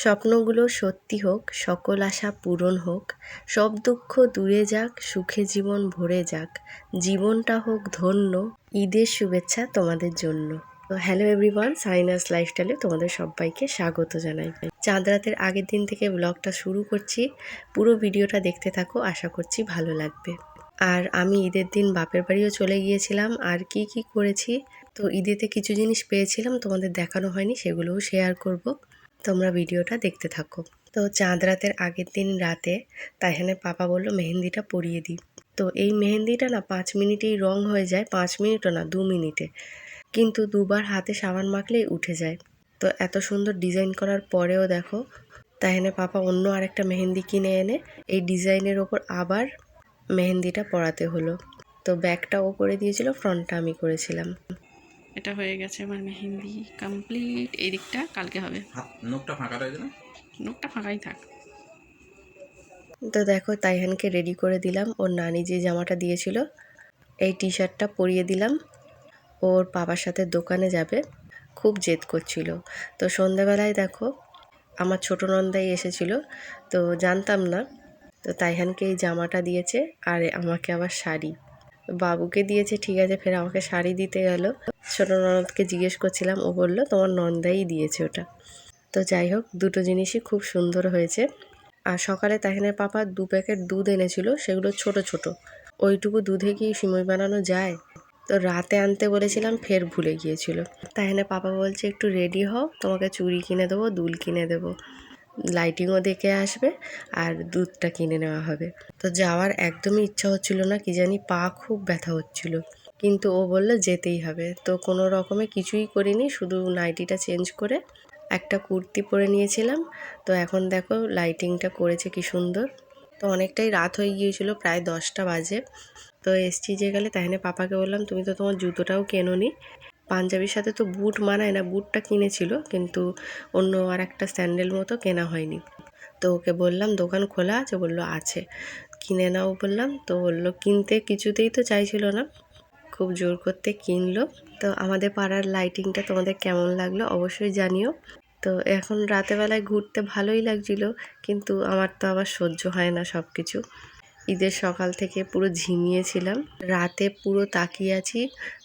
স্বপ্নগুলো সত্যি হোক, সকল আশা পূরণ হোক, সব দুঃখ দূরে যাক, সুখে জীবন ভরে যাক। জীবনটা হোক ধন্য, ঈদের শুভেচ্ছা তোমাদের জন্য। তো হ্যালো এভরিওয়ান সাইনাস লাইফস্টাইলে তোমাদের সবাইকে স্বাগত জানাই। চাঁদ রাতের আগের দিন থেকে ব্লগটা শুরু করছি। পুরো ভিডিওটা দেখতে থাকো, আশা করছি ভালো লাগবে। আর আমি ঈদের দিন বাপের বাড়িও চলে গিয়েছিলাম। আর কি কি করেছি? তো ঈদেতে কিছু জিনিস পেয়েছিলাম, তোমাদের দেখানো হয়নি, সেগুলোও শেয়ার করব। তোমরা ভিডিওটা দেখতে থাকো। তো চাঁদ রাতের আগের দিন রাতে তাইহানের পাপা বলল, মেহেন্দিটা পরিয়ে দিই। তো এই মেহেন্দিটা না পাঁচ মিনিটেই রং হয়ে যায়, পাঁচ মিনিটও না, দু মিনিটে। কিন্তু দুবার হাতে সাবান মাখলেই উঠে যায়। তো এত সুন্দর ডিজাইন করার পরেও দেখো তাহেনে পাপা অন্য আরেকটা মেহেন্দি কিনে এনে এই ডিজাইনের ওপর আবার মেহেন্দিটা পরাতে হলো। তো ব্যাকটা ও করে দিয়েছিল, ফ্রন্টটা আমি করেছিলাম। এটা হয়ে গেছে আমার মেহেন্দি কমপ্লিট এই দিকটা কালকে হবে। নখটা ফাঁকা রয়েছে না? নোকটা ফাঁকাই থাক। তো দেখো তাইহানকে রেডি করে দিলাম। ওর নানি যে জামাটা দিয়েছিল এই টি শার্টটা পরিয়ে দিলাম। ওর বাবার সাথে দোকানে যাবে। খুব জেদ করছিল। তো সন্ধ্যাবেলায় দেখো আমার ছোটো নন্দাই এসেছিল। তো জানতাম না তো তাইহানকে এই জামাটা দিয়েছে আর আমাকে আবার শাড়ি। বাবুকে দিয়েছে, ঠিক আছে, ফের আমাকে শাড়ি দিতে গেল। ছোটো ননদকে জিজ্ঞেস করছিলাম, ও বলল, তোমার নন্দাই দিয়েছে ওটা। তো যাই হোক, দুটো জিনিসই খুব সুন্দর হয়েছে। আর সকালে তাহিনের পাপা দু প্যাকেট দুধ এনেছিল, সেগুলো ছোট ছোট। ওইটুকু দুধে কি সিমই বানানো যায়? তো রাতে আনতে বলেছিলাম, ফের ভুলে গিয়েছিল। তাহিনের পাপা বলছে, একটু রেডি হও, তোমাকে চুড়ি কিনে দেবো, দুল কিনে দেবো। লাইটিংও দেখে আসবে আর দুধটা কিনে নেওয়া হবে। তো যাওয়ার একদমই ইচ্ছা হচ্ছিল না, কি জানি পা খুব ব্যথা হচ্ছিল। কিন্তু ও বলল যেতেই হবে। তো কোনো রকমে কিছুই করিনি, শুধু নাইটিটা চেঞ্জ করে একটা কুর্তি পরে নিয়েছিলাম। তো এখন দেখো লাইটিংটা করেছে কি সুন্দর। তো অনেকটাই রাত হয়ে গিয়েছিল, প্রায় দশটা বাজে। তো এসছি যে গেলে তাহলে পাপাকে বললাম, তুমি তো তোমার জুতোটাও কেনোনি। পাঞ্জাবির সাথে তো বুট মানায় না, বুটটা কিনেছিল, কিন্তু অন্য আর একটা স্যান্ডেল মতো কেনা হয়নি। তো ওকে বললাম, দোকান খোলা আছে? বলল, আছে। কিনে নাও, বললাম। তো বলল, কিনতে কিছুতেই তো চাইছিল না। খুব জোর করতে কিনলো। তো আমাদের পাড়ার লাইটিংটা তোমাদের কেমন লাগল অবশ্যই জানিও। তো এখন রাতেবেলায় ঘুরতে ভালোই লাগছিল, কিন্তু আমার তো আবার সহ্য হয় না সব কিছু ঈদের সকাল থেকে পুরো ঝিমিয়েছিলাম। রাতে পুরো তাকিয়ে আছি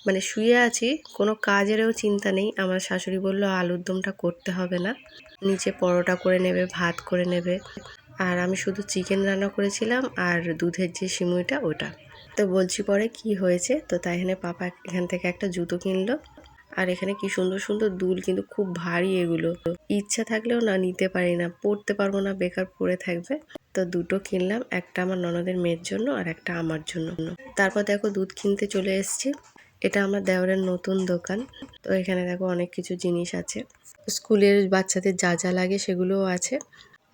মানে শুয়ে আছি, কোনো কাজেরও চিন্তা নেই। আমার শাশুড়ি বলল, আলুর দমটা করতে হবে না। নিচে পরোটা করে নেবে, ভাত করে নেবে। আর আমি শুধু চিকেন রান্না করেছিলাম আর দুধের যে সিমুইটা, ওটা। তো বলছি পরে কি হয়েছে? তো তাই এখানে পাপা এখান থেকে একটা জুতো কিনলো। আর এখানে কি সুন্দর সুন্দর দুল কিন্তু খুব ভারী এগুলো। ইচ্ছা থাকলেও না নিতে পারি না, পড়তে পারব না, বেকার পড়ে থাকবে। তো দুটো কিনলাম, একটা আমার ননদের মেয়ের জন্য আর একটা আমার জন্য। তারপর দেখো দুধ কিনতে চলে এসছি। এটা আমার দেওরের নতুন দোকান। তো এখানে দেখো অনেক কিছু জিনিস আছে। স্কুলের বাচ্চাদের যা যা লাগে সেগুলোও আছে।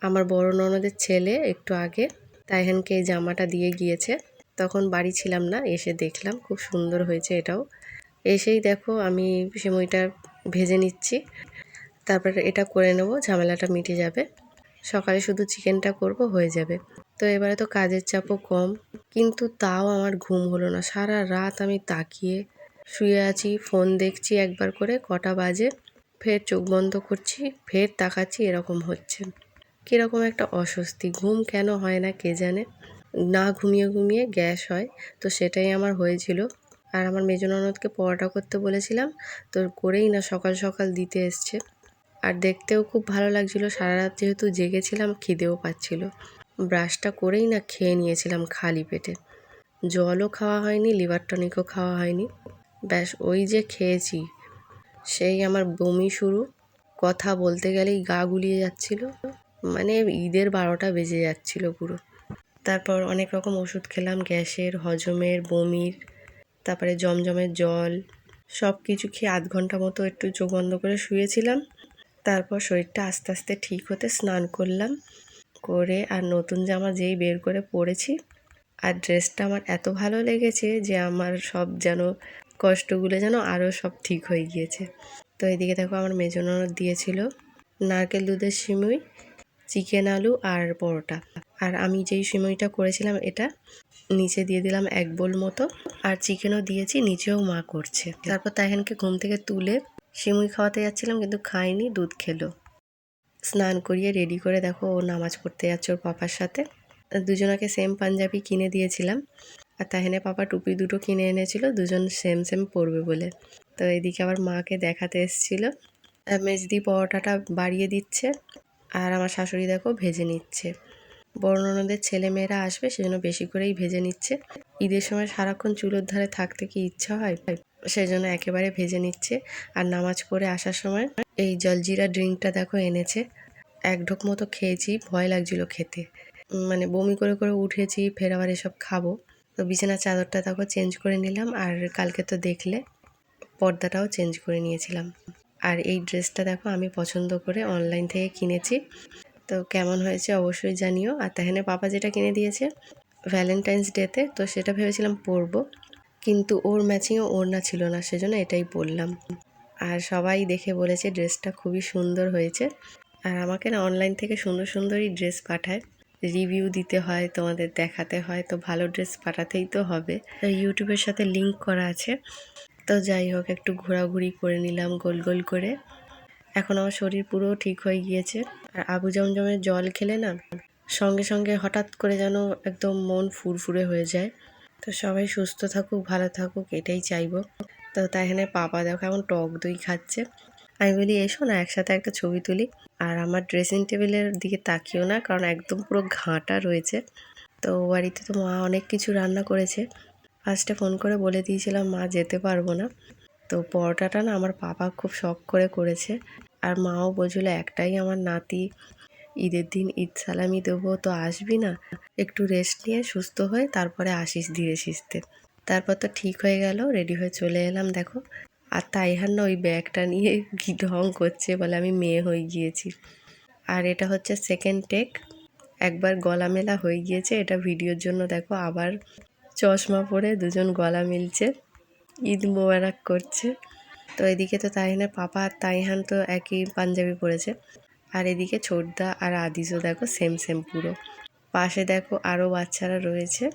আমার বড় ননদের ছেলে একটু আগে তাইহানকে এই জামাটা দিয়ে গিয়েছে। তখন বাড়ি ছিলাম না, এসে দেখলাম, খুব সুন্দর হয়েছে এটাও। এসেই দেখো আমি সিমইটা ভেজে নিচ্ছি। তারপরে এটা করে নেব, ঝামেলাটা মিটে যাবে। সকালে শুধু চিকেনটা করব, হয়ে যাবে। তো এবারে তো কাজের চাপও কম, কিন্তু তাও আমার ঘুম হলো না। সারা রাত আমি তাকিয়ে শুয়ে আছি, ফোন দেখছি একবার করে, কটা বাজে, ফের চোখ বন্ধ করছি, ফের তাকাচ্ছি, এরকম হচ্ছে। কীরকম একটা অস্বস্তি, ঘুম কেন হয় না কে জানে? না ঘুমিয়ে ঘুমিয়ে গ্যাস হয়, তো সেটাই আমার হয়েছিল। আর আমার মেজ ননদকে পরোটা করতে বলেছিলাম, তো করেই না সকাল সকাল দিতে এসছে। আর দেখতেও খুব ভালো লাগছিল, সারা রাত যেহেতু জেগেছিলাম, খিদেও পাচ্ছিল। ব্রাশটা করেই না খেয়ে নিয়েছিলাম খালি পেটে। জলও খাওয়া হয়নি, লিভার টনিকও খাওয়া হয়নি। ব্যাস, ওই যে খেয়েছি। সেই আমার বমি শুরু। কথা বলতে গেলেই গা গুলিয়ে যাচ্ছিল। মানে ঈদের বারোটা বেজে যাচ্ছিল পুরো। তারপর অনেক রকম ওষুধ খেলাম, গ্যাসের, হজমের, বমির। তারপরে জমজমের জল সব কিছু খেয়ে আধ ঘণ্টা মতো একটু চোখ বন্ধ করে শুয়েছিলাম। তারপর শরীরটা আস্তে আস্তে ঠিক হতে স্নান করলাম। করে আর নতুন জামা যেই বের করে পরেছি। আর ড্রেসটা আমার এত ভালো লেগেছে যে আমার সব যেন কষ্টগুলো যেন আরও সব ঠিক হয়ে গিয়েছে। তো এদিকে দেখো আমার মেজো ননদ দিয়েছিল নারকেল দুধের সিমুই, চিকেন আলু আর পরোটা। আর আমি যেই সিমুইটা করেছিলাম এটা নিচে দিয়ে দিলাম এক বোল মতো। আর চিকেনও দিয়েছি নিচেও মা করছে। তারপর তাইহানকে ঘুম থেকে তুলে সিমুই খাওয়াতে যাচ্ছিলাম, কিন্তু খাইনি দুধ খেলো। স্নান করিয়ে রেডি করে দেখো, ও নামাজ পড়তে যাচ্ছে ওর পাপার সাথে। দুজনাকে সেম পাঞ্জাবি কিনে দিয়েছিলাম। আর তাহেনে পাপা টুপি দুটো কিনে এনেছিল, দুজন সেম সেম পরবে বলে। তো এদিকে আবার মাকে দেখাতে এসেছিল। মেজদি পরোটাটা বাড়িয়ে দিচ্ছে। আর আমার শাশুড়ি দেখো ভেজে নিচ্ছে। বড় ননদের ছেলে মেয়েরা আসবে, সেজন্য বেশি করেই ভেজে নিচ্ছে। ঈদের সময় সারাক্ষণ চুলোর ধারে থাকতে কি ইচ্ছা হয়? সেই জন্য একেবারে ভেজে নিচ্ছে। আর নামাজ পড়ে আসার সময় এই জলজিরা ড্রিঙ্কটা দেখো এনেছে। এক ঢোক মতো খেয়েছি, ভয় লাগছিল খেতে। মানে বমি করে করে উঠেছি, ফের আবার এসব খাব। তো বিছানার চাদরটা দেখো চেঞ্জ করে নিলাম, আর কালকে তো দেখলে পর্দাটাও চেঞ্জ করে নিয়েছিলাম। আর এই ড্রেসটা দেখো আমি পছন্দ করে অনলাইন থেকে কিনেছি। তো কেমন হয়েছে অবশ্যই জানিও। আর তাহলে পাপা যেটা কিনে দিয়েছে ভ্যালেন্টাইন্স ডেতে তো সেটা ভেবেছিলাম পরবো। কিন্তু ওর ম্যাচিংও ওড়না ছিল না, সেজন্য এটাই পরলাম আর সবাই দেখে বলেছে ড্রেসটা খুবই সুন্দর হয়েছে। আর আমাকে না অনলাইন থেকে সুন্দর সুন্দরই ড্রেস পাঠায়। রিভিউ দিতে হয়, তোমাদের দেখাতে হয়, তো ভালো ড্রেস পাঠাতেই তো হবে। ইউটিউবের সাথে লিংক করা আছে। তো যাই হোক, একটু ঘোরাঘুরি করে নিলাম গোল গোল করে। এখন আমার শরীর পুরো ঠিক হয়ে গিয়েছে। আর আবু জমজমের জল খেলে না সঙ্গে সঙ্গে হঠাৎ করে যেন একদম মন ফুরফুরে হয়ে যায়। তো সবাই সুস্থ থাকুক, ভালো থাকুক, এটাই চাইব। তো তাই এখানে পাপা দেখো এখন টক দই খাচ্ছে। আমি বলি, এসো না, একসাথে একটা ছবি তুলি। আর আমার ড্রেসিং টেবিলের দিকে তাকিও না, কারণ একদম পুরো ঘাঁটা রয়েছে। তো বাড়িতে তো মা অনেক কিছু রান্না করেছে। ফার্স্টে ফোন করে বলে দিয়েছিলাম, মা, যেতে পারব না। তো পরোটাটা না আমার পাপা খুব শখ করে করেছে। আর মাও বলছিল, একটাই আমার নাতি। ঈদের দিন ঈদ সালামি দেবো, তো আসবি না? একটু রেস্ট নিয়ে সুস্থ হয়ে তারপরে আসিস ধীরে সিস্তে। তারপর তো ঠিক হয়ে গেল রেডি হয়ে চলে এলাম, দেখো। আর তাই তাইহান না ওই ব্যাগটা নিয়ে কি ঢং করছে বলে আমি মেয়ে হয়ে গিয়েছি। আর এটা হচ্ছে সেকেন্ড টেক একবার গলা মেলা হয়ে গিয়েছে, এটা ভিডিওর জন্য দেখো, আবার চশমা পরে দুজন গলা মিলছে। ঈদ মোবারক করছে। তো এদিকে তো তাইহানের পাপা আর তাইহান তো একই পাঞ্জাবি পরেছে। আর এদিকে ছোটদা আর আদিজও দেখো সেম সেম পুরো। পাশে দেখো আরও বাচ্চারা রয়েছে।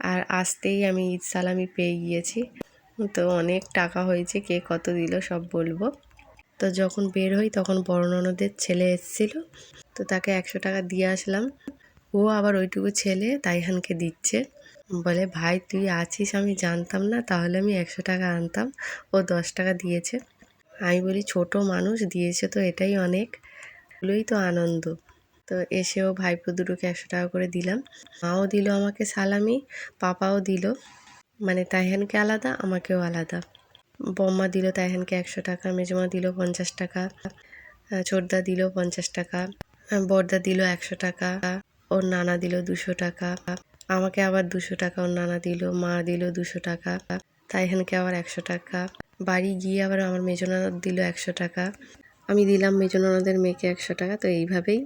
আর আসতেই আমি ঈদ সালামি পেয়ে গিয়েছি। তো অনেক টাকা হয়েছে, কে কত দিল সব বলব। তো যখন বের হই তখন বড় ননদের ছেলে এসেছিল। তো তাকে একশো টাকা দিয়ে আসলাম। ও আবার ওইটুকু ছেলে তাইহানকে দিচ্ছে। বলে, ভাই, তুই আছিস? আমি জানতাম না। তাহলে আমি একশো টাকা আনতাম। ও দশ টাকা দিয়েছে। আমি বলি, ছোট মানুষ, দিয়েছে তো এটাই অনেক। এগুলোই তো আনন্দ। তো এসেও ভাইপো দুটোকে একশো টাকা করে দিলাম। মাও দিল আমাকে সালামি, পাপাও দিল। মানে তাইহানকে আলাদা, আমাকেও আলাদা। বম্মা দিল তাইহানকে একশো টাকা, মেজমা দিল পঞ্চাশ টাকা ছোটদা দিল পঞ্চাশ টাকা, বড়দা দিল একশো টাকা, ওর নানা দিল দুশো টাকা। আমাকে আবার দুশো টাকা ওর নানা দিল, মা দিল দুশো টাকা, তাইহানকে আবার একশো টাকা, বাড়ি গিয়ে আবার আমার মেজো ননদ দিল একশো টাকা, আমি দিলাম মেজো ননদের মেয়েকে একশো টাকা, তো এইভাবেই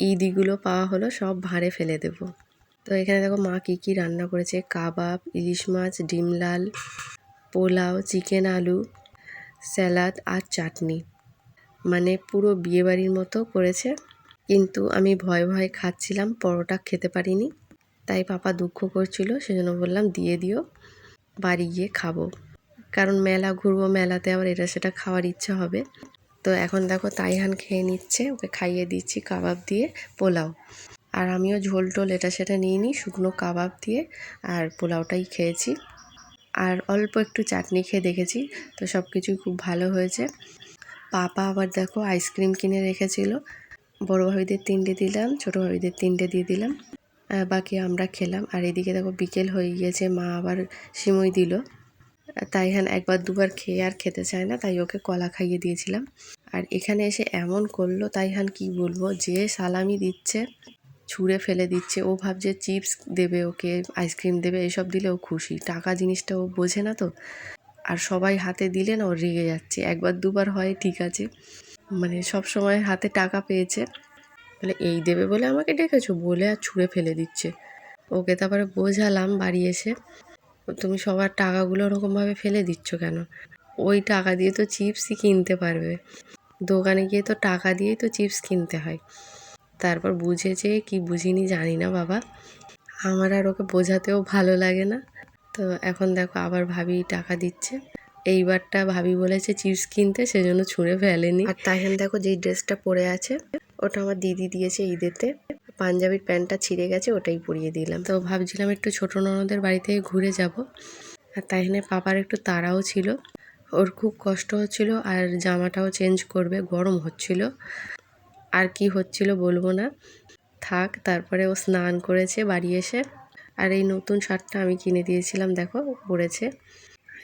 ঈদিগুলো পাওয়া হলো, সব ভাঁড়ে ফেলে দেবো। তো এখানে দেখো মা কী কী রান্না করেছে, কাবাব, ইলিশ মাছ, ডিম লাল, পোলাও, চিকেন আলু স্যালাড আর চাটনি। মানে পুরো বিয়েবাড়ির মতো করেছে, কিন্তু আমি ভয় ভয় খাচ্ছিলাম, পরোটা খেতে পারিনি। তাই পাপা দুঃখ করছিল, সেজন্য বললাম, দিয়ে দিও, বাড়ি গিয়ে খাব। কারণ মেলা ঘুরবো মেলাতে, আবার এটা সেটা খাওয়ার ইচ্ছা হবে। তো এখন দেখো তাইহান খেয়ে নিচ্ছে, ওকে খাইয়ে দিচ্ছি কাবাব দিয়ে পোলাও। আর আমিও ঝোল টোল এটা সেটা নিইনি শুকনো কাবাব দিয়ে আর পোলাওটাই খেয়েছি। আর অল্প একটু চাটনি খেয়ে দেখেছি, তো সব কিছুই খুব ভালো হয়েছে। পাপা আবার দেখো আইসক্রিম কিনে রেখেছিল। বড় ভাবিদের তিনটে দিলাম, ছোটো ভাবিদের তিনটে দিয়ে দিলাম। বাকি আমরা খেলাম। আর এদিকে দেখো বিকেল হয়ে গিয়েছে, মা আবার সিমই দিল। তাইহান একবার দুবার খেয়ে আর খেতে চায় না, তাই ওকে কলা খাইয়ে দিয়েছিলাম। আর এখানে এসে এমন করল তাই হ্যান কি বলব, যে সালামি দিচ্ছে, ছুঁড়ে ফেলে দিচ্ছে। ও ভাবছে চিপস দেবে ওকে, আইসক্রিম দেবে, এসব দিলে ও খুশি। টাকা জিনিসটা ও বোঝে না তো। আর সবাই হাতে দিলে না, ও রেগে যাচ্ছে। একবার দুবার হয়, ঠিক আছে। মানে সব সময় হাতে টাকা পেয়েছে। বলে এই দেবে বলে আমাকে ডেকেছো? বলে আর ছুঁড়ে ফেলে দিচ্ছে। ওকে তারপরে বোঝালাম বাড়ি এসে। তুমি সবার টাকাগুলো ওরকমভাবে ফেলে দিচ্ছ কেন? ওই টাকা দিয়ে তো চিপসই কিনতে পারবে। দোকানে গিয়ে তো টাকা দিয়েই তো চিপস কিনতে হয়। তারপর বুঝেছে কি বুঝিনি জানি না বাবা। আমার আর ওকে বোঝাতেও ভালো লাগে না। তো এখন দেখো আবার ভাবি টাকা দিচ্ছে। এইবারটা ভাবি বলেছে চিপস কিনতে সেজন্য ছুঁড়ে ফেলেনি। আর তাইহান দেখো যেই ড্রেসটা পরে আছে ওটা আমার দিদি দিয়েছে ঈদেতে। পাঞ্জাবির প্যান্টটা ছিঁড়ে গেছে ওটাই পরিয়ে দিলাম। তো ভাবছিলাম একটু ছোট ননদের বাড়ি থেকে ঘুরে যাব। আর তাইহানের পাপার একটু তাড়াও ছিল। ওর খুব কষ্ট হচ্ছিল আর জামাটাও চেঞ্জ করবে গরম হচ্ছিল। আর কি হচ্ছিল বলব না। থাক তারপরে ও স্নান করেছে বাড়ি এসে। আর এই নতুন শার্টটা আমি কিনে দিয়েছিলাম দেখো পরেছে।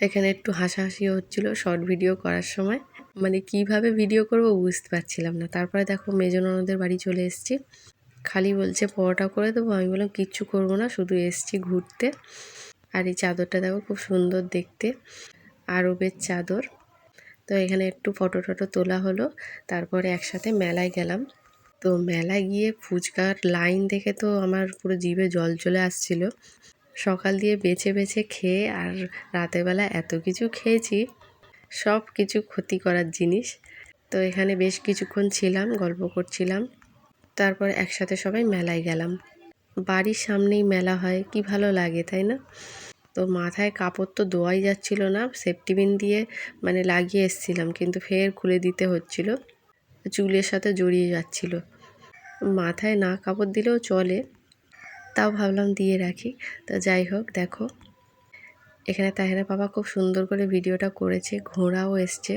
এখানে একটু হাসাহাসি হচ্ছিল শর্ট ভিডিও করার সময়। মানে কীভাবে ভিডিও করব বুঝতে পারছিলাম না। তারপরে দেখো মেজো ননদের বাড়ি চলে এসেছি। খালি বলছে, পরোটা করে দেবো। আমি বললাম, কিচ্ছু করব না, শুধু এসছি ঘুরতে। আর এই চাদরটা দেখো খুব সুন্দর দেখতে। আরবের চাদর। তো এখানে একটু ফটো টটো তোলা হলো। তারপরে একসাথে মেলায় গেলাম। তো মেলায় গিয়ে ফুচকার লাইন দেখে তো আমার পুরো জিভে জল চলে আসছিল। সকাল দিয়ে বেছে বেছে খেয়ে আর রাতের বেলা এত কিছু খেয়েছি, সব কিছু ক্ষতি করার জিনিস। তো এখানে বেশ কিছুক্ষণ ছিলাম, গল্প করছিলাম। তারপর একসাথে সবাই মেলায় গেলাম। বাড়ির সামনেই মেলা হয়, কি ভালো লাগে, তাই না? তো মাথায় কাপড় তো ধোয়াই যাচ্ছিল না সেফটিবিন দিয়ে মানে লাগিয়ে এসছিলাম, কিন্তু ফের খুলে দিতে হচ্ছিল। চুলের সাথে জড়িয়ে যাচ্ছিল। মাথায় না কাপড় দিলেও চলে। তাও ভাবলাম দিয়ে রাখি। তো যাই হোক, দেখো। এখানে তাইহানের বাবা খুব সুন্দর করে ভিডিওটা করেছে, ঘোড়াও এসছে।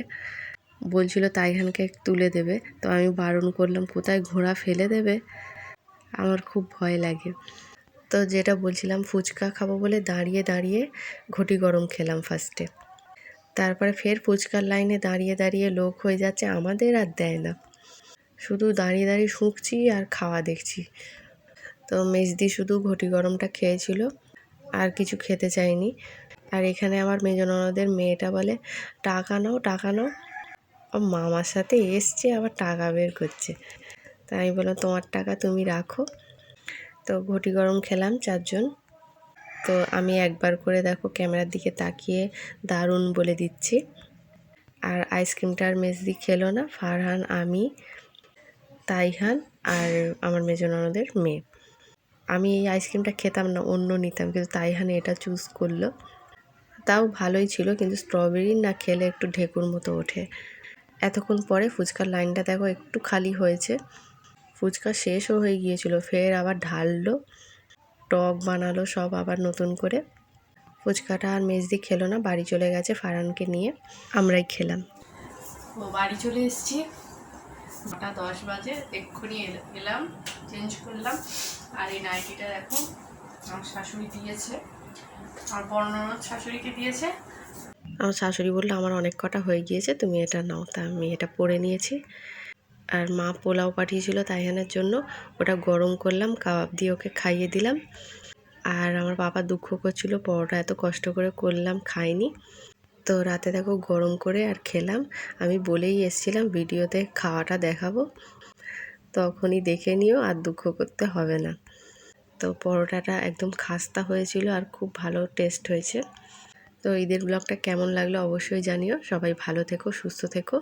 বলছিল তাইহানকে তুলে দেবে। তো আমি বারণ করলাম, কোথায় ঘোড়া ফেলে দেবে? আমার খুব ভয় লাগে। তো যেটা বলছিলাম, ফুচকা খাব বলে দাঁড়িয়ে দাঁড়িয়ে ঘটি গরম খেলাম ফার্স্টে তারপরে ফের ফুচকার লাইনে দাঁড়িয়ে দাঁড়িয়ে লোক হয়ে যাচ্ছে, আমাদের আর দেয় না। শুধু দাঁড়িয়ে দাঁড়িয়ে শুঁকছি আর খাওয়া দেখছি। তো মেজদি শুধু ঘটি গরমটা খেয়েছিল, আর কিছু খেতে চায়নি। আর এখানে আমার মেজ ননদের মেয়েটা বলে, টাকা নাও টাকা নাও। মামার সাথে এসছে, আবার টাকা বের করছে। তাই আমি বললাম, তোমার টাকা তুমি রাখো। তো ঘটি গরম খেলাম চারজন। তো আমি একবার করে দেখো ক্যামেরার দিকে তাকিয়ে দারুণ বলে দিচ্ছি। আর আইসক্রিমটা আর মেজদি খেলো না, ফারহান, আমি, তাইহান আর আমার মেজ ননদের মেয়ে। আমি এই আইসক্রিমটা খেতাম না, অন্য নিতাম। কিন্তু তাই তাইহান এটা চুজ করল। তাও ভালোই ছিল, কিন্তু স্ট্রবেরি না খেলে একটু ঢেকুর মতো ওঠে। এতক্ষণ পরে ফুচকার লাইনটা দেখো, একটু খালি হয়েছে। ফুচকা শেষও হয়ে গিয়েছিল, ফের আবার ঢাললো। টক বানালো সব আবার নতুন করে। ফুচকাটা আর মেজদি খেলো না, বাড়ি চলে গেছে ফারানকে নিয়ে। আমরাই খেলাম। বাড়ি চলে এসেছি। নটা দশ বাজে, এক্ষুনি এল- এলাম চেঞ্জ করলাম। আর এই নাইটিটা দেখো, আমার শাশুড়ি দিয়েছে। আর বর্ণনাথ শাশুড়িকে দিয়েছে। আমার শাশুড়ি বলল, আমার অনেক কটা হয়ে গিয়েছে, তুমি এটা নাও। তা আমি এটা পরে নিয়েছি। আর মা পোলাও পাঠিয়েছিল তাইহানের জন্য। ওটা গরম করলাম, কাবাব দিয়ে ওকে খাইয়ে দিলাম। আর আমার বাবা দুঃখ করছিল, পরোটা এত কষ্ট করে করলাম, খাইনি। তো রাতে দেখো গরম করে আর খেলাম। আমি বলেই এসছিলাম ভিডিওতে খাওয়াটা দেখাবো। তখনই দেখে নিও আর দুঃখ করতে হবে না। তো পরোটাটা একদম খাস্তা হয়েছিল আর খুব ভালো টেস্ট হয়েছে। তো ঈদের ব্লগটা কেমন লাগল অবশ্যই জানিও। সবাই ভালো থেকো, সুস্থ থেকো।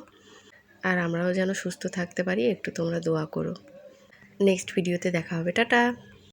আর আমরাও যেন সুস্থ থাকতে পারি, একটু তোমরা দোয়া করো। নেক্সট ভিডিওতে দেখা হবে। টাটা!